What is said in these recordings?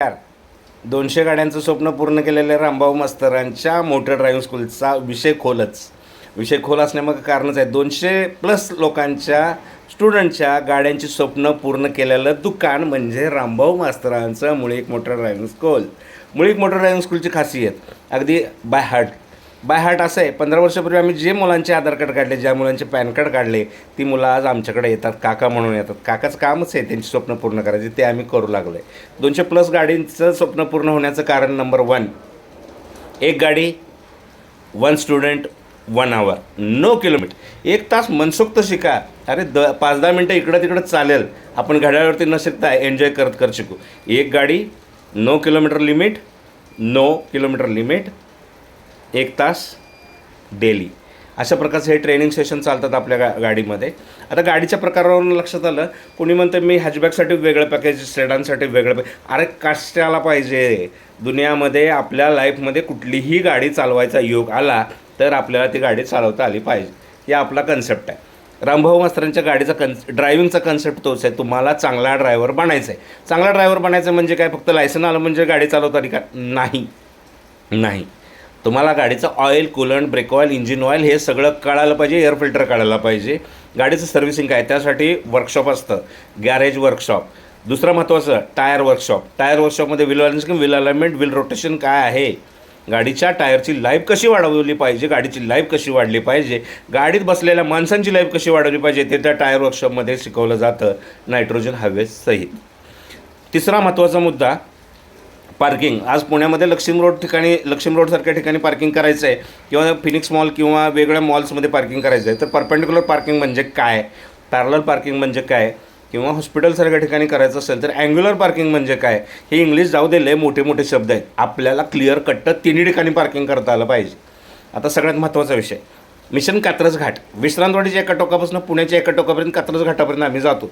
नमस्कार दोनशे गाड्यांचं स्वप्न पूर्ण केलेल्या रामभाऊ मास्तरांच्या मोटर ड्रायव्हिंग स्कूलचा विषय खोलच. विषय खोल असण्यामागं कारणच आहे. दोनशे प्लस लोकांच्या स्टुडंटच्या गाड्यांची स्वप्न पूर्ण केलेलं दुकान म्हणजे Rambhau मास्तरांचं Mulik motor driving school. Mulik motor driving स्कूलची खासियत अगदी बाय हार्ट बाय हार्ट असं आहे. पंधरा वर्षापूर्वी आम्ही जे मुलांचे आधार कार्ड काढले ज्या मुलांचे पॅन कार्ड काढले ती मुलं आज आमच्याकडे येतात काका म्हणून येतात. काकाचं कामच आहे त्यांची स्वप्न पूर्ण करायची ते आम्ही करू लागलो आहे दोनशे प्लस गाडींचं स्वप्न पूर्ण होण्याचं कारण नंबर वन एक गाडी one student one hour no kilometre. एक तास मनसोक्त शिका. अरे द पाच दहा मिनटं इकडं तिकडं चालेल. आपण घड्याळावरती न शिकता एन्जॉय करत करत शिकू. एक गाडी नऊ किलोमीटर लिमिट नऊ किलोमीटर लिमिट एक तास डेली. अशा प्रकारचं हे ट्रेनिंग सेशन चालतात आपल्या गा गाडीमध्ये. आता गाडीच्या प्रकारावरून लक्षात आलं कोणी म्हणतं मी हॅचबॅकसाठी वेगळं पॅकेज सेडांसाठी वेगळं पॅकेज अरे कष्टाला पाहिजे. दुनियामध्ये आपल्या लाईफमध्ये कुठलीही गाडी चालवायचा योग आला तर आपल्याला ती गाडी चालवता आली पाहिजे. हे आपला कन्सेप्ट आहे. रामभाऊ मास्तरांच्या गाडीचा कन्स ड्रायव्हिंगचा कन्सेप्ट तोच आहे. तुम्हाला चांगला ड्रायव्हर बनायचा आहे. चांगला ड्रायव्हर बनायचं म्हणजे काय? फक्त लायसन आलं म्हणजे गाडी चालवता आली का? नाही. नाही. तुम्हाला गाडीचं oil coolant brake oil engine oil हे सगळं कळायला पाहिजे एअर फिल्टर काढायला पाहिजे. गाडीचं सर्व्हिसिंग काय? त्यासाठी वर्कशॉप असतं. गॅरेज वर्कशॉप दुसरं महत्त्वाचं टायर वर्कशॉप टायर वर्कशॉपमध्ये व्हील बॅलन्स किंवा व्हील अलाइनमेंट व्हील रोटेशन काय आहे? गाडीच्या टायरची लाईफ कशी वाढवली पाहिजे? गाडीची लाईफ कशी वाढली पाहिजे? गाडीत बसलेल्या माणसांची लाईफ कशी वाढवली पाहिजे? ते त्या टायर वर्कशॉपमध्ये शिकवलं जातं. नायट्रोजन हवेसहित. तिसरा महत्त्वाचा मुद्दा पार्किंग. आज पुण्यामध्ये लक्ष्मी रोड ठिकाणी लक्ष्मी रोडसारख्या ठिकाणी पार्किंग करायचं आहे किंवा फिनिक्स मॉल किंवा वेगळ्या मॉल्समध्ये पार्किंग करायचं आहे तर परपेंडिक्युलर पार्किंग म्हणजे काय? पॅरलर पार्किंग म्हणजे काय? किंवा हॉस्पिटलसारख्या ठिकाणी करायचं असेल तर अँग्युलर पार्किंग म्हणजे काय? हे इंग्लिश जाऊ दिले मोठे मोठे शब्द आहेत. आपल्याला क्लिअर कट्ट तिन्ही ठिकाणी पार्किंग करता आलं पाहिजे. आता सगळ्यात महत्त्वाचा विषय. मिशन कात्रज घाट विश्रांतवाडीच्या एका टोकापासून पुण्याच्या एका टोकापर्यंत कात्रज घाटापर्यंत आम्ही जातो.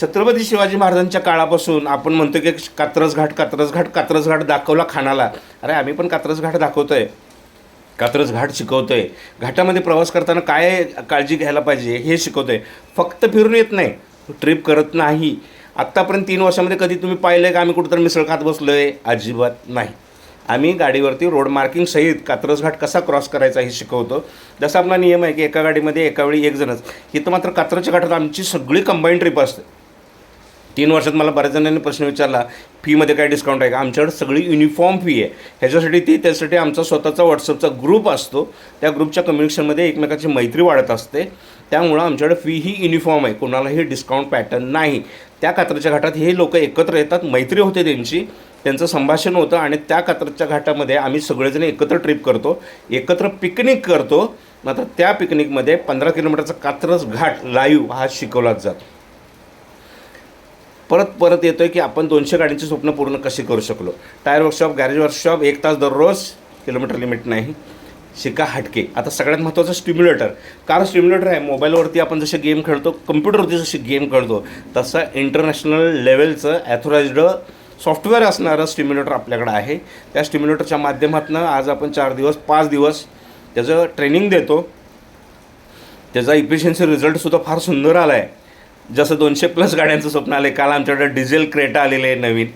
छत्रपती शिवाजी महाराजांच्या काळापासून आपण म्हणतो की कात्रज घाट कात्रज घाट कात्रज घाट दाखवला खानाला. अरे आम्ही पण कात्रज घाट दाखवतोय. कात्रज घाट आहे घाटामध्ये प्रवास करताना काय काळजी घ्यायला पाहिजे हे शिकवतो आहे फक्त फिरून येत नाही. ट्रिप करत नाही. आत्तापर्यंत तीन वर्षामध्ये कधी तुम्ही पाहिलं आहे का? आम्ही कुठंतरी मिसळ खात बसलो आहे अजिबात नाही. आम्ही गाडीवरती रोड मार्किंग सहित कात्रज घाट कसा क्रॉस करायचा हे शिकवतो. जसा आपला नियम आहे की एका गाडीमध्ये एका वेळी एक जणच. इथं मात्र कात्रजच्या घाटात आमची सगळी कंबाईन ट्रिप असते. तीन वर्षात मला बऱ्याच जणांनी प्रश्न विचारला फीमध्ये काय डिस्काउंट आहे? का आमच्याकडे सगळी युनिफॉर्म फी आहे. ह्याच्यासाठी ती त्यासाठी आमचा स्वतःचा व्हॉट्सअपचा ग्रुप असतो. त्या ग्रुपच्या कम्युनिकेशनमध्ये एकमेकाची मैत्री वाढत असते. त्यामुळं आमच्याकडे फी ही युनिफॉर्म आहे. कोणालाही डिस्काउंट पॅटर्न नाही. त्या कात्रच्या घाटात हे लोक एकत्र येतात. मैत्री होते त्यांची. त्यांचं संभाषण होतं आणि त्या कात्रच्या घाटामध्ये आम्ही सगळेजण एकत्र ट्रिप करतो. एकत्र पिकनिक करतो. मात्र त्या पिकनिकमध्ये पंधरा किलोमीटरचा कात्रज घाट लाईव्ह हा शिकवलाच जातो. परत परत येतो आहे की आपण दोनशे गाडींची स्वप्न पूर्ण कशी करू शकलो? टायर वर्कशॉप गॅरेज वर्कशॉप एक तास दररोज किलोमीटर लिमिट नाही. शिका हटके. आता सगळ्यात महत्त्वाचं स्टिम्युलेटर कार स्टिम्युलेटर आहे. मोबाईलवरती आपण जसे गेम खेळतो कम्प्युटरवरती जशी गेम खेळतो तसं इंटरनॅशनल लेवलचं ॲथोराइज्ड सॉफ्टवेअर असणारं स्टिम्युलेटर आपल्याकडं आहे. त्या स्टिम्युलेटरच्या माध्यमातून आज आपण चार दिवस पाच दिवस त्याचं ट्रेनिंग देतो. त्याचा इफिशियन्सी रिझल्टसुद्धा फार सुंदर आला आहे जसं दोनशे प्लस गाड्यांचं स्वप्न आलं आहे काल आमच्याकडे डिझेल क्रेटा आलेले आहे नवीन.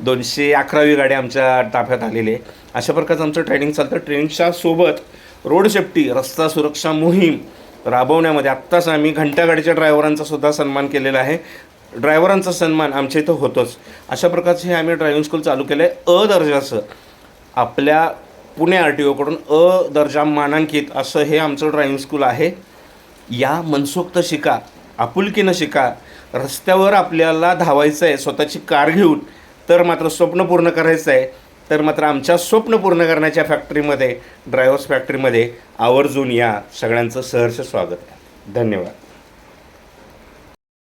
दोनशे अकरावी गाडी आमच्या ताफ्यात आलेली आहे. अशा प्रकारचं आमचं ट्रेनिंग चालतं. ट्रेनिंगच्या सोबत रोड सेफ्टी रस्ता सुरक्षा मोहीम राबवण्यामध्ये आत्ताच आम्ही घंटा गाडीच्या ड्रायव्हरांचा सुद्धा सन्मान केलेला आहे. ड्रायव्हरांचा सन्मान आमच्या इथं होतोच. अशा प्रकारचे हे आम्ही ड्रायव्हिंग स्कूल चालू केलं आहे अ दर्जाचं. आपल्या पुणे आर टी ओकडून अ दर्जा मानांकित असं हे आमचं ड्रायव्हिंग स्कूल आहे. या मनसोक्त शिका आपुलकीनं शिका रस्त्यावर आपल्याला धावायचं आहे स्वतःची कार घेऊन तर मात्र स्वप्न पूर्ण करायचं आहे तर मात्र आमच्या स्वप्न पूर्ण करण्याच्या फॅक्टरीमध्ये ड्रायव्हर्स फॅक्टरीमध्ये आवर्जून या सगळ्यांचं सहर्ष स्वागत आहे. धन्यवाद.